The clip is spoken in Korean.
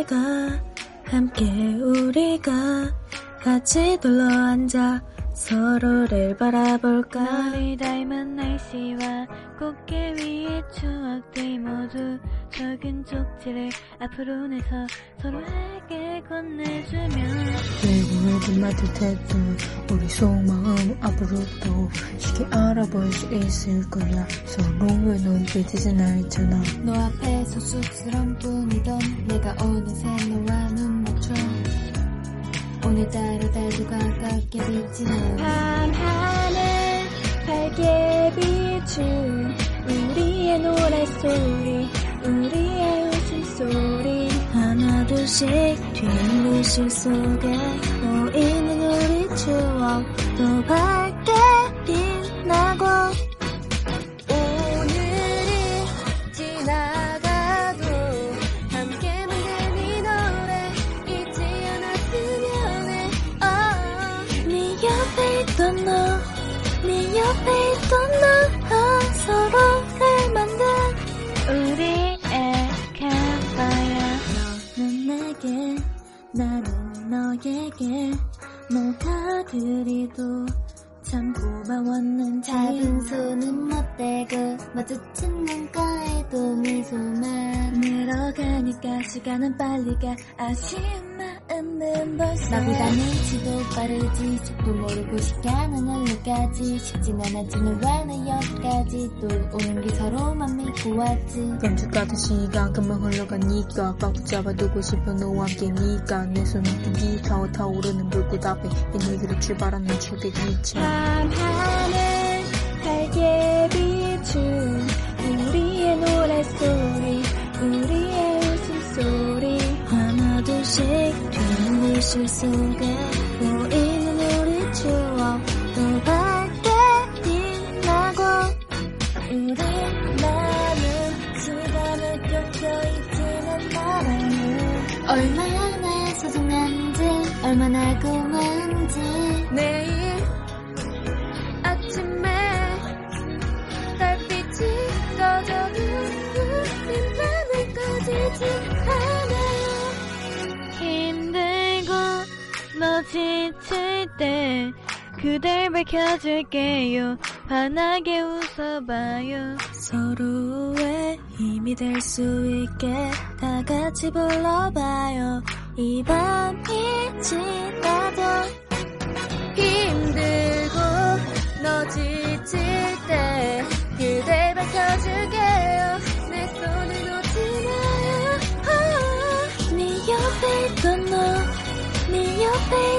우리가 함께 우리가 같이 둘러앉아 서로를 바라볼까? 너를 닮은 날씨와 꽃게 위의 추억들 모두 적은 쪽지를 앞으로 내서 서로에게 건네주면 외국에도 테도 우리 속마음 앞으로도 쉽게 알아볼 수 있을 거야. 서로의 눈빛이 알잖아 너 앞에 서 쑥스러운 뿐이던 내가 어느새 너와 눈 맞춰. 오늘따라 달도 가깝게 비치는 밤하늘 밝게 비춘 우리의 노래소리 우리의 웃음소리. 하나 둘씩 뒷모실 속에 보이는 우리 추억 또 밝게 있던 너네 옆에 있던 너 아, 서로를 만든 우리의 캠파이어 너는 내게 나는 너에게 뭐가 그리도 참 고마웠는지 작은 손은 못 대고 마주친 눈가에도 미소만 늘어가니까 시간은 빨리 가 아쉬운 마음은 벌써 나보다 눈치도 빠르지 속도 모르고 시간은 어느까지. 쉽진 않았지만 왜나 여기까지 또 오는 길 서로만 믿고 왔지. 연주 같은 시간 금방 흘러가니까 꽉 붙잡아두고 싶어 너와 함께니까 내 손등이 타오 타오르는 불꽃 앞에 이 얘기로 출발하는 출백이지 밤하늘 뒷모실 속에 보이는 우리 추억 또 밝게 빛나고 우리 나는 시간을 쫓겨 있지는 않아요 얼마나 소중한지 얼마나 고마운지. 내일 지칠 때 그댈 밝혀줄게요. 환하게 웃어봐요. 서로의 힘이 될 수 있게 다 같이 불러봐요. 이 밤이 지나도 힘들고 너 지칠 때 그댈 밝혀줄게요. 내 손을 놓지 마요? 아, 네 옆에 있던 너네 옆에